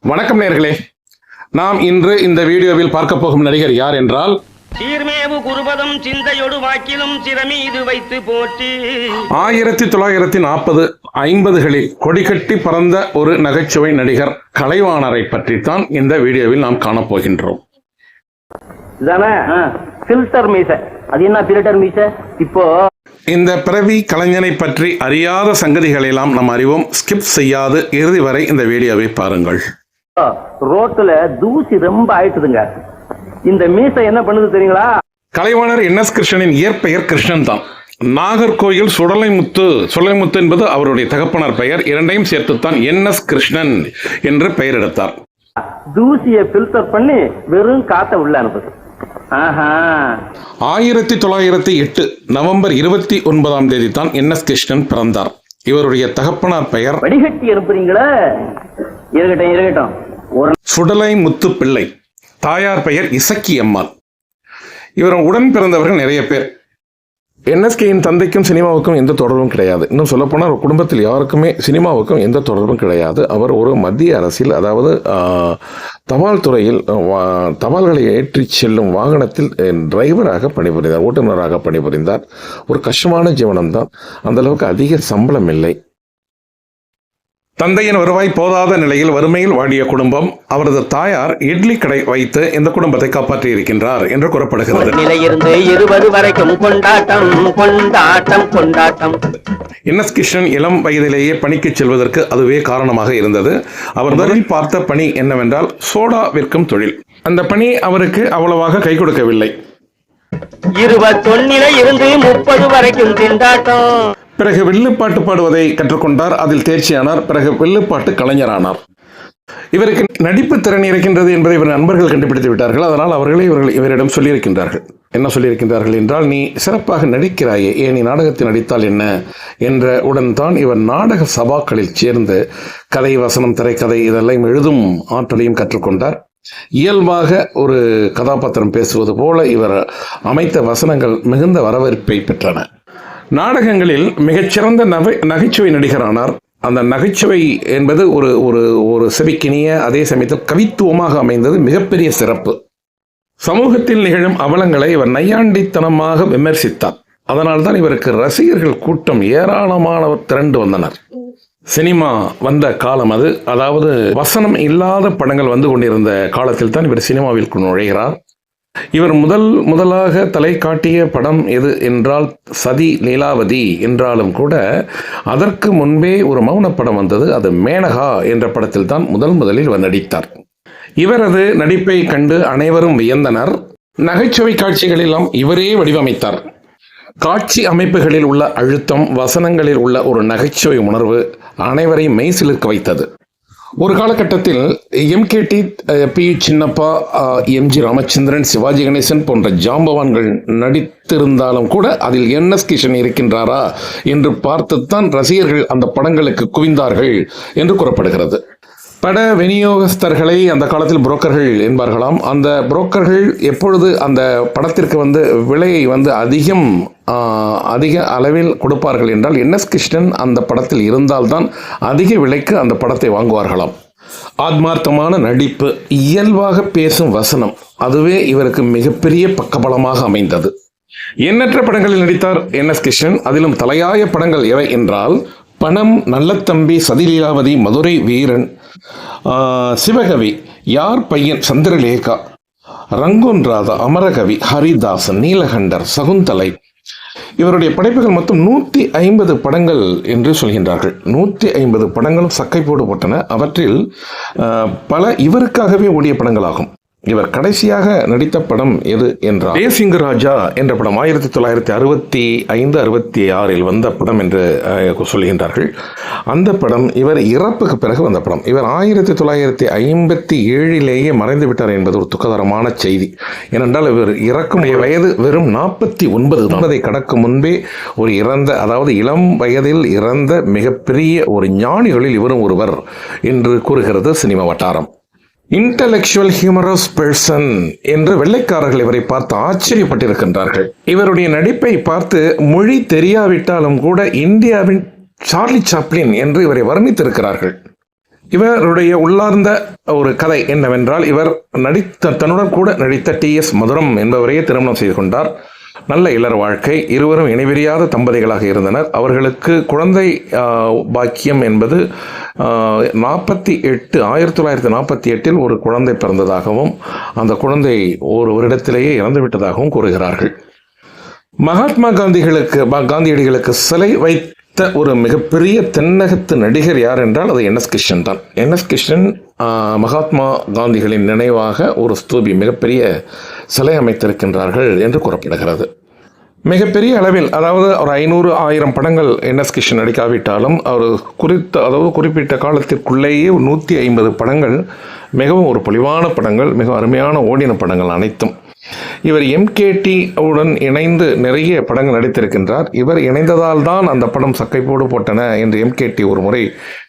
வணக்கம் நேர்களே. நாம் இன்று இந்த வீடியோவில் பார்க்க போகும் நடிகர் யார் என்றால் சீர்மேவு குருபதம் சிந்தையொடு வாக்கிலும் சிறமீது வைத்து போற்றி. ஆயிரத்தி தொள்ளாயிரத்தி நாற்பது ஐம்பதுகளில் கொடிகட்டி பறந்த ஒரு நகைச்சுவை நடிகர் கலைவாணரை பற்றித்தான் இந்த வீடியோவில் நாம் காணப்போகின்றோம் ஃபில்டர் மீச. அது என்ன ஃபில்டர் மீச? இப்போ இந்த பிறவி கலைஞனை பற்றி அறியாத சங்கதிகளை எல்லாம் நாம் அறிவோம். ஸ்கிப் செய்யாது. இறுதி வரை இந்த வீடியோவை பாருங்கள். ரோட்டுல தூசி ரொம்ப ஆயிட்டுதுங்க. இந்த மீச என்ன பண்ணுது தெரியுங்களா? கலைவாணர் என் எஸ் கிருஷ்ணனின் இயற்பெயர் கிருஷ்ணன் தான் நாகர்கோயில் சுடலைமுத்து சுடலைமுத்து என்பது அவருடைய தகப்பனார் பெயர். இரண்டையும் சேர்த்துத்தான் என் எஸ் கிருஷ்ணன் என்று பெயர் எடுத்தார். தூசியை ஃபில்டர் பண்ணி வெறும் காத்த உள்ள அனுப்புது. ஆஹா. ஆயிரத்தி தொள்ளாயிரத்தி எட்டு நவம்பர் இருபத்தி ஒன்பதாம் தேதி தான் என் எஸ் கிருஷ்ணன் பிறந்தார். இவருடைய தகப்பனார் பெயர் வடிகட்டி அனுப்புறீங்களே. இருக்கட்டும் இருக்கட்டும். சுடலை முத்து பிள்ளை. தாயார் பெயர் இசக்கி அம்மாள். இவர் உடன் பிறந்தவர்கள் நிறைய பேர். என்எஸ்கேயின் தந்தைக்கும் சினிமாவுக்கும் எந்த தொடர்பும் கிடையாது. இன்னும் சொல்லப்போனால் குடும்பத்தில் யாருக்குமே சினிமாவுக்கும் எந்த தொடர்பும் கிடையாது. அவர் ஒரு மத்திய அரசில் அதாவது தபால் துறையில் தபால்களை ஏற்றிச் செல்லும் வாகனத்தில் டிரைவராக பணிபுரிந்தார் ஓட்டுநராக பணிபுரிந்தார். ஒரு கஷ்டமான ஜீவனம்தான். தான் அந்தளவுக்கு அதிக சம்பளம் இல்லை. தந்தையின் வருவாய் போதாத நிலையில் வறுமையில் வாடிய குடும்பம் அவரது தாயார் இட்லி கடை வைத்து இந்த குடும்பத்தை காப்பாற்றி இருக்கின்றார் என்று கூறப்படுகிறது. நிலையிருந்து இருபது வரைக்கும் கொண்டாட்டம் கொண்டாட்டம் கொண்டாட்டம். என் எஸ் கிருஷ்ணன் இளம் வயதிலேயே பணிக்கு செல்வதற்கு அதுவே காரணமாக இருந்தது. அவர் முதலில் பார்த்த பணி என்னவென்றால் சோடா விற்கும் தொழில். அந்த பணி அவருக்கு அவ்வளவாக கை கொடுக்கவில்லை. இருபத்தொன்னில இருந்து முப்பது வரைக்கும் திண்டாட்டம். பிறகு வில்லுப்பாட்டு பாடுவதை கற்றுக்கொண்டார். அதில் தேர்ச்சியானார். பிறகு வில்லுப்பாட்டு கலைஞரானார். இவருக்கு நடிப்பு திறன் இருக்கின்றது என்பதை இவர் நண்பர்கள் கண்டுபிடித்து விட்டார்கள். அதனால் அவர்களே இவர்கள் இவரிடம் சொல்லியிருக்கின்றார்கள். என்ன சொல்லியிருக்கின்றார்கள் என்றால் நீ சிறப்பாக நடிக்கிறாயே. ஏன் நீ நாடகத்தில் நடித்தால் என்ன? என்ற உடன் தான் இவர் நாடக சபாக்களில் சேர்ந்து கதை வசனம் திரைக்கதை இதெல்லாம் எழுதும் ஆற்றலையும் கற்றுக்கொண்டார். இயல்பாக ஒரு கதாபாத்திரம் பேசுவது போல இவர் அமைத்த வசனங்கள் மிகுந்த வரவேற்பை பெற்றன. நாடகங்களில் மிகச்சிறந்த நகை நகைச்சுவை நடிகரானார். அந்த நகைச்சுவை என்பது ஒரு ஒரு ஒரு செவிக்கினிய அதே சமயத்தில் கவித்துவமாக அமைந்தது மிகப்பெரிய சிறப்பு. சமூகத்தில் நிகழும் அவலங்களை இவர் நையாண்டித்தனமாக விமர்சித்தார். அதனால்தான் இவருக்கு ரசிகர்கள் கூட்டம் ஏராளமானவர் திரண்டு வந்தனர். சினிமா வந்த காலம் அது. அதாவது வசனம் இல்லாத படங்கள் வந்து கொண்டிருந்த காலத்தில் தான் இவர் சினிமாவில் நுழைகிறார். இவர் முதல் முதலாக தலை காட்டிய படம் எது என்றால் சதி லீலாவதி என்றாலும் கூட அதற்கு முன்பே ஒரு மௌன படம் வந்தது அது மேனகா என்ற படத்தில் தான் முதல் முதலில் இவர் நடித்தார். இவரது நடிப்பை கண்டு அனைவரும் வியந்தனர். நகைச்சுவை காட்சிகளெல்லாம் இவரே வடிவமைத்தார். காட்சி அமைப்புகளில் உள்ள அழுத்தம் வசனங்களில் உள்ள ஒரு நகைச்சுவை உணர்வு அனைவரையும் மெய்சிலிருக்க வைத்தது. ஒரு காலகட்டத்தில் MKT B Chinnappa MG Ramachandran Sivaji Ganesan போன்ற ஜாம்பவான்கள் நடித்திருந்தாலும் கூட அதில் என் எஸ் கிஷன் இருக்கின்றாரா என்று பார்த்துத்தான் ரசிகர்கள் அந்த படங்களுக்கு குவிந்தார்கள் என்று கூறப்படுகிறது. பட விநியோகஸ்தர்களை அந்த காலத்தில் புரோக்கர்கள் என்பார்களாம். அந்த புரோக்கர்கள் எப்பொழுது அந்த படத்திற்கு வந்து விலையை வந்து அதிகம் அதிக அளவில் கொடுப்பார்கள் என்றால் என்எஸ் கிருஷ்ணன் அந்த படத்தில் இருந்தால்தான் அதிக விலைக்கு அந்த படத்தை வாங்குவார்களாம். ஆத்மார்த்தமான நடிப்பு இயல்பாக பேசும் வசனம் அதுவே இவருக்கு மிகப்பெரிய பக்கபலமாக அமைந்தது. எண்ணற்ற படங்களில் நடித்தார் என் எஸ் கிருஷ்ணன். அதிலும் தலையாய படங்கள் எவை என்றால் பணம் நல்லத்தம்பி சதிலீலாவதி மதுரை வீரன் சிவகவி யார் பையன் சந்திரலேகா? ரங்கோன் ராதா அமரகவி ஹரிதாசன் நீலகண்டர் சகுந்தலை. இவருடைய படைப்புகள் மொத்தம் நூற்றி ஐம்பது படங்கள் என்று சொல்கின்றார்கள். நூற்றி ஐம்பது படங்களும் சக்கை போடுபட்டன அவற்றில் பல இவருக்காகவே ஓடிய படங்களாகும். இவர் கடைசியாக நடித்த படம் எது என்றால் தேசிங்க ராஜா என்ற படம். ஆயிரத்தி தொள்ளாயிரத்தி அறுபத்தி ஐந்து அறுபத்தி ஆறில் வந்த படம் என்று சொல்கின்றார்கள். அந்த படம் இவர் இறப்புக்கு பிறகு வந்த படம். இவர் ஆயிரத்தி தொள்ளாயிரத்தி ஐம்பத்தி ஏழிலேயே மறைந்து விட்டார் என்பது ஒரு துக்ககரமான செய்தி. ஏனென்றால் இவர் இறக்கும் வயது வெறும் நாற்பத்தி ஒன்பது ஒன்பதை கடக்கும் முன்பே ஒரு இறந்த அதாவது இளம் வயதில் இறந்த மிகப்பெரிய ஒரு ஞானிகளில் இவரும் ஒருவர் என்று கூறுகிறது சினிமா வட்டாரம். இன்டலெக்சுவல் ஹியூமரஸ் பர்சன் என்று வெள்ளைக்காரர்கள் இவரை பார்த்து ஆச்சரியப்பட்டிருக்கின்றார்கள். இவருடைய நடிப்பை பார்த்து மொழி தெரியாவிட்டாலும் கூட இந்தியாவின் சார்லி சாப்ளின் என்று இவரை வர்ணித்திருக்கிறார்கள். இவருடைய உள்ளார்ந்த ஒரு கதை என்னவென்றால் இவர் நடித்த தன்னுடன் கூட நடித்த டி எஸ் மதுரம் என்பவரையே திருமணம் செய்து கொண்டார். நல்ல இளர் வாழ்க்கை. இருவரும் இணைபிரியாத தம்பதிகளாக இருந்தனர். அவர்களுக்கு குழந்தை பாக்கியம் என்பது நாற்பத்தி எட்டு ஆயிரத்தி தொள்ளாயிரத்தி நாற்பத்தி எட்டில் ஒரு குழந்தை பிறந்ததாகவும் அந்த குழந்தை ஒரு வருடத்திலேயே இறந்து விட்டதாகவும் கூறுகிறார்கள். மகாத்மா காந்திகளுக்கு காந்தியடிகளுக்கு சிலை வை ஒரு மிகப்பெரிய தென்னகத்து நடிகர் யார் என்றால் அது என் எஸ் கிருஷ்ணன் தான். என் எஸ் கிருஷ்ணன் மகாத்மா காந்திகளின் நினைவாக ஒரு ஸ்தூபி மிகப்பெரிய சிலை அமைத்திருக்கின்றார்கள் என்று கூறப்படுகிறது. மிகப்பெரிய அளவில் அதாவது ஒரு ஐநூறு ஆயிரம் படங்கள் என்எஸ் கிருஷ்ணன் நடிக்காவிட்டாலும் அவர் குறித்த அதாவது குறிப்பிட்ட காலத்திற்குள்ளேயே நூற்றி ஐம்பது படங்கள் மிகவும் ஒரு பொலிவான படங்கள் மிக அருமையான ஓடின படங்கள் அனைத்தும். இவர் எம்கேடி உடன் இணைந்து நிறைய படங்கள் நடித்திருக்கின்றார். இவர் இணைந்ததால் தான் அந்த படம் சக்கைப்போடு போட்டன என்று எம்கேடி ஒரு முறை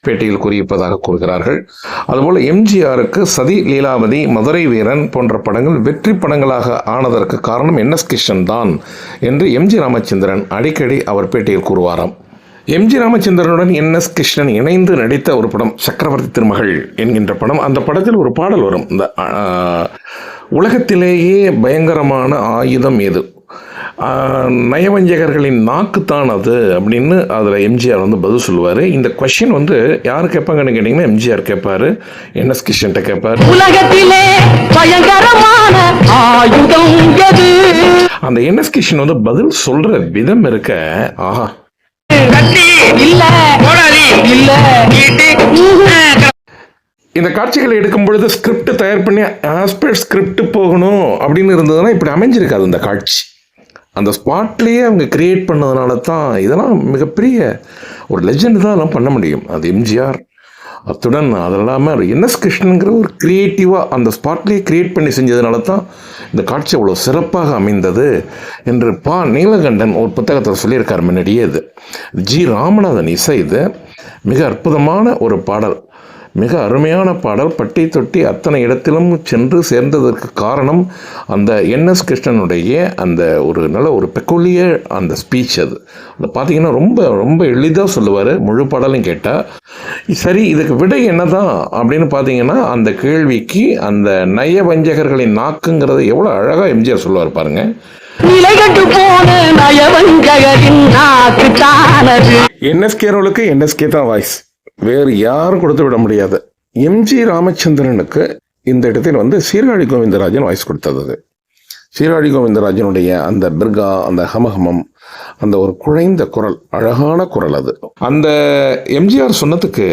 பேட்டியில் கூறியிருப்பதாக கூறுகிறார்கள். அதுபோல் எம்ஜிஆருக்கு சதி லீலாவதி மதுரை வீரன் போன்ற படங்கள் வெற்றி படங்களாக ஆனதற்கு காரணம் என்எஸ் கிருஷ்ணன் தான் என்று எம்ஜி ராமச்சந்திரன் அடிக்கடி அவர் பேட்டியில் கூறுவாராம். எம்ஜி ராமச்சந்திரனுடன் என். எஸ். கிருஷ்ணன் இணைந்து நடித்த ஒரு படம் சக்கரவர்த்தி திருமகள் என்கின்ற படம். அந்த படத்தில் ஒரு பாடல் வரும். இந்த உலகத்திலேயே பயங்கரமான ஆயுதம் எது நயவஞ்சகர்களின் நாக்குத்தான் அது அப்படின்னு அதில் எம்ஜிஆர் வந்து பதில் சொல்லுவார். இந்த கொஷின் வந்து யார் கேட்பாங்கன்னு கேட்டிங்கன்னா எம்ஜிஆர் கேட்பாரு. என்எஸ் கிருஷ்ணன்ட்ட கேட்பார். உலகத்திலே பயங்கரமான ஆயுதம் எது? அந்த என்எஸ் கிருஷ்ணன் வந்து பதில் சொல்கிற விதம் இருக்க ஆஹா. இல்ல இல்ல. இந்த காட்சிகளை எடுக்கும் பொழுது ஸ்கிரிப்ட் தயார் பண்ணி ஆஸ்பெக்ட் ஸ்கிரிப்ட் போகணும் அப்படின்னு இருந்ததுன்னா இப்படி அமைஞ்சிருக்காது அந்த காட்சி. அந்த ஸ்பாட்லேயே அவங்க கிரியேட் பண்ணதுனால தான் இதெல்லாம் மிகப்பெரிய ஒரு லெஜெண்ட் தான் அதெல்லாம் பண்ண முடியும். அது எம்ஜிஆர் அத்துடன் அது இல்லாமல் என்எஸ் கிருஷ்ணனுங்கிற ஒரு க்ரியேட்டிவாக அந்த ஸ்பாட்லேயே கிரியேட் பண்ணி செஞ்சதுனால தான் இந்த காட்சி அவ்வளோ சிறப்பாக அமைந்தது என்று பா. நீலகண்டன் ஒரு புத்தகத்தில் சொல்லியிருக்கார் முன்னாடியே இது. ஜி. ராமநாதன் இசை இது. மிக அற்புதமான ஒரு பாடல். மிக அருமையான பாடல். பட்டி தொட்டி அத்தனை இடத்திலும் சென்று சேர்ந்ததற்கு காரணம் அந்த என்எஸ் கிருஷ்ணனுடைய அந்த ஒரு நல்ல ஒரு பெக்குலியர் அந்த ஸ்பீச் அது. அதை பார்த்தீங்கன்னா ரொம்ப ரொம்ப எளிதாக சொல்லுவார் முழு பாடலும் கேட்டால் சரி இதுக்கு விடை என்னதான் அப்படின்னு பார்த்தீங்கன்னா அந்த கேள்விக்கு அந்த நயவஞ்சகர்களின் நாக்குங்கிறத எவ்வளோ அழகாக எம்ஜிஆர் சொல்லுவார் பாருங்க. நிலைகட்டு போன நயவஞ்சகரின் நாக்கு தானது? என்எஸ்கேரோலுக்கு என்எஸ்கே தான் வாய்ஸ் வேறு யாரும் கொடுத்து விட முடியாது. எம்ஜி ராமச்சந்திரனுக்கு இந்த இடத்தில் வந்து சீர்காழி கோவிந்தராஜன் வாய்ஸ் கொடுத்தது. அது. சீர்காழி கோவிந்தராஜனுடைய அந்த பிர்கா அந்த ஹமஹமம் அந்த ஒரு குழைந்த குரல் அழகான குரல் அது. அந்த எம்ஜிஆர் சொன்னதுக்கு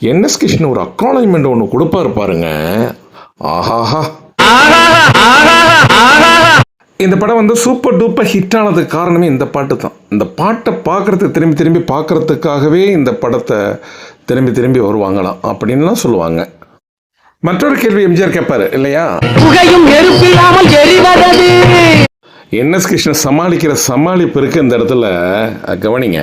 என்எஸ் கிருஷ்ணன் ஒரு அக்னாலஜ்மெண்ட் ஒன்று கொடுப்பாரு பாருங்க. ஆஹாஹா. இந்த படம் வந்து சூப்பர் டூப்பர் ஹிட் ஆனதுக்கு காரணமே இந்த பாட்டு தான். இந்த பாட்டை பார்க்கறதுக்கு திரும்பி திரும்பி பார்க்கறதுக்காகவே இந்த படத்தை திரும்பி திரும்பி வருவாங்களாம் அப்படின்லாம் சொல்லுவாங்க. மற்றொரு கேள்வி எம்ஜிஆர் கேட்பாரு இல்லையா? புகையும் நெருப்பில்லாமல் எரிவதது என்எஸ் கிருஷ்ணன் சமாளிக்கிற சமாளிப்பு இருக்கு இந்த இடத்துல. கவனிங்க.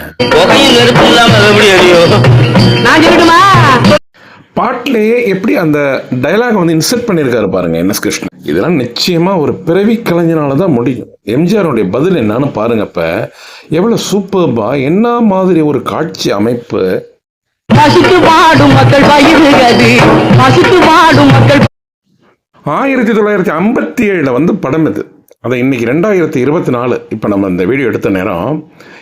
பாட்டிலேயே எப்படி அந்த டயலாக் வந்து இன்செர்ட் பண்ணியிருக்காரு பாருங்க என்எஸ் கிருஷ்ணன். இதெல்லாம் நிச்சயமா ஒரு பிறவி கலைஞனால தான் முடியும் எம்ஜிஆருடைய பதில் என்னன்னு பாருங்க இப்ப எவ்வளவு சூப்பர்பா என்ன மாதிரி ஒரு காட்சி அமைப்பு. பசித்து பாடும் மக்கள் பயிர்கது பசித்து பாடும் மக்கள் ஆயிரத்தி தொள்ளாயிரத்தி ஐம்பத்தி ஏழில் வந்து படம் இது. அதை இன்னைக்கு ரெண்டாயிரத்தி இருபத்தி நாலு இப்போ நம்ம இந்த வீடியோ எடுத்த நேரம்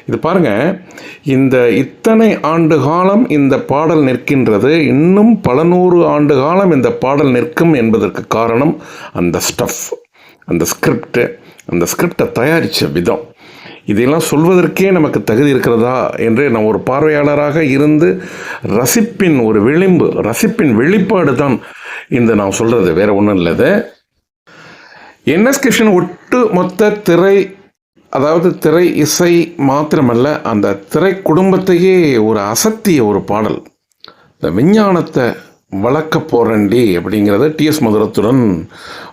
இது பாருங்க இந்த இத்தனை ஆண்டு காலம் இந்த பாடல் நிற்கின்றது இன்னும் பல நூறு ஆண்டு காலம் இந்த பாடல் நிற்கும் என்பதற்கு காரணம் அந்த ஸ்டஃப் அந்த ஸ்கிரிப்ட் அந்த ஸ்கிரிப்டை தயாரித்த விதம். இதையெல்லாம் சொல்வதற்கே நமக்கு தகுதி இருக்கிறதா என்று நான் ஒரு பார்வையாளராக இருந்து ரசிப்பின் ஒரு விளிம்பு ரசிப்பின் வெளிப்பாடு தான் இந்த நான் சொல்கிறது வேற ஒன்றும் இல்லை என்எஸ் கிருஷ்ணன் ஒட்டு மொத்த திரை அதாவது திரை இசை மாத்திரமல்ல அந்த திரை குடும்பத்தையே ஒரு அசத்திய ஒரு பாடல். இந்த விஞ்ஞானத்தை வளர்க்க போறண்டி அப்படிங்கிறது டிஎஸ் மதுரத்துடன்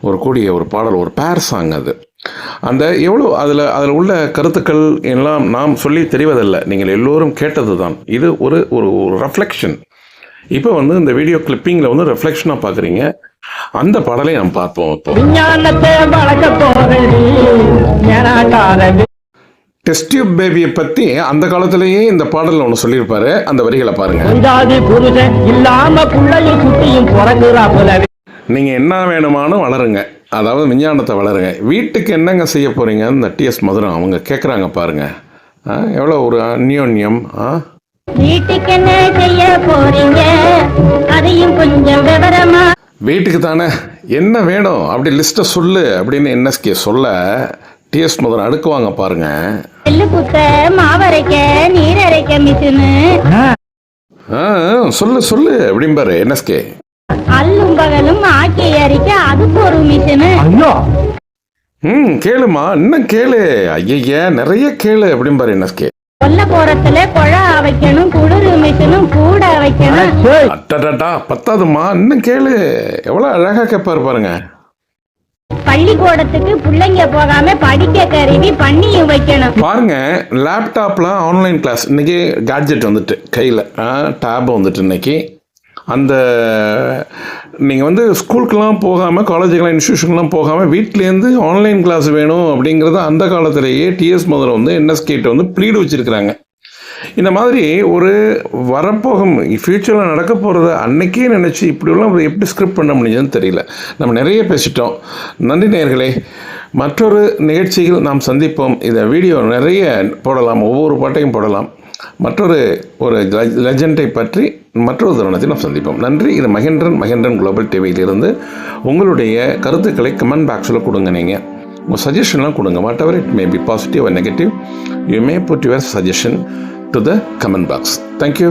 ஒரு கூடிய ஒரு பாடல் ஒரு பேர் சாங் அது. அந்த எவ்வளோ அதில் அதில் உள்ள கருத்துக்கள் எல்லாம் நாம் சொல்லி தெரிவதில்லை நீங்கள் எல்லோரும் கேட்டது தான் இது ஒரு ஒரு ரெஃப்ளெக்ஷன் இப்போ வந்து இந்த வீடியோ கிளிப்பிங்கில் வந்து ரெஃப்ளெக்ஷனாக பார்க்குறீங்க அந்த பாடலை நாம் பார்ப்போம் இப்போ டெஸ்ட் டியூப் பேபியை பற்றி அந்த காலத்திலேயே இந்த பாடலில் ஒன்று சொல்லியிருப்பாரு. அந்த வரிகளை பாருங்க. நீங்கள் என்ன வேணுமானும் வளருங்க. அதாவது விஞ்ஞானத்தை வளருங்க. வீட்டுக்கு என்னங்க செய்ய போகிறீங்க இந்த டிஎஸ் மதுரம் அவங்க கேட்குறாங்க பாருங்க. எவ்வளோ ஒரு அந்யோன்யம் வீட்டுக்கு என்ன செய்ய போறீங்க? அதையும் கொஞ்சம் விவரமா வீட்டுக்கு தானே? என்ன வேணும்? அப்படி லிஸ்ட்டை சொல்லு அப்படின்னு என்எஸ்கே சொல்ல டிஎஸ் மதுரம் அடுக்குவாங்க பாருங்க. நெல்லு குத்த மாவரைக்க நீர் அரைக்க மிஷினு. சொல்லு சொல்லு அப்படிம்பாரு என்எஸ்கே அல்லும் பகலும் ஆக்கி அரிக்க அதுக்கு ஒரு மிஷினு. ஐயோ! ம் கேளுமா இன்னும் கேளு. ஐயய்ய நிறைய கேளு அப்படிம்பாரு என்எஸ்கே கொல்ல போறதுல குழா வைக்கணும் குளிர் மிஷினும் கூட வைக்கணும். அட்டடா பத்தாதுமா இன்னும் கேளு. எவ்வளோ அழகாக கேட்பாரு பாருங்க. பள்ளிக்கூடத்துக்கு பிள்ளைங்க போகாம படிக்க கருவி பண்ணியும் வைக்கணும். பாருங்க லேப்டாப்ல ஆன்லைன் கிளாஸ் இன்னைக்கு கேட்ஜெட் வந்துட்டு கையில். டேப் வந்துட்டு இன்னைக்கு. அந்த நீங்கள் வந்து ஸ்கூலுக்கெலாம் போகாமல் காலேஜுக்கெலாம் இன்ஸ்டியூஷன்லாம் போகாமல் வீட்டிலேருந்து ஆன்லைன் கிளாஸ் வேணும் அப்படிங்கிறத அந்த காலத்திலேயே டிஎஸ் முதல்ல வந்து என்எஸ்கேட்ட வந்து ப்ளீடு வச்சுருக்கிறாங்க. இந்த மாதிரி ஒரு வரப்போகும் ஃப்யூச்சரில் நடக்க போகிறத அன்னைக்கே நினச்சி இப்படிலாம் எப்படி ஸ்கிரிப்ட் பண்ண முடியுதுன்னு தெரியல. நம்ம நிறைய பேசிட்டோம். நன்றி நேர்களே மற்றொரு நிகழ்ச்சியில் நாம் சந்திப்போம். இந்த வீடியோ நிறைய போடலாம். ஒவ்வொரு பாட்டையும் போடலாம். மற்றொரு ஒரு லெஜண்டை பற்றி மற்றொரு தருணத்தை நாம் சந்திப்போம். நன்றி. இது மகேந்திரன் மகேந்திரன் குளோபல் டிவியிலிருந்து உங்களுடைய கருத்துக்களை கமெண்ட் பாக்ஸில் கொடுங்க நீங்கள் உங்கள் சஜஷன்லாம் கொடுங்க. Whatever it may be positive negative you may put your suggestion to the comment box thank you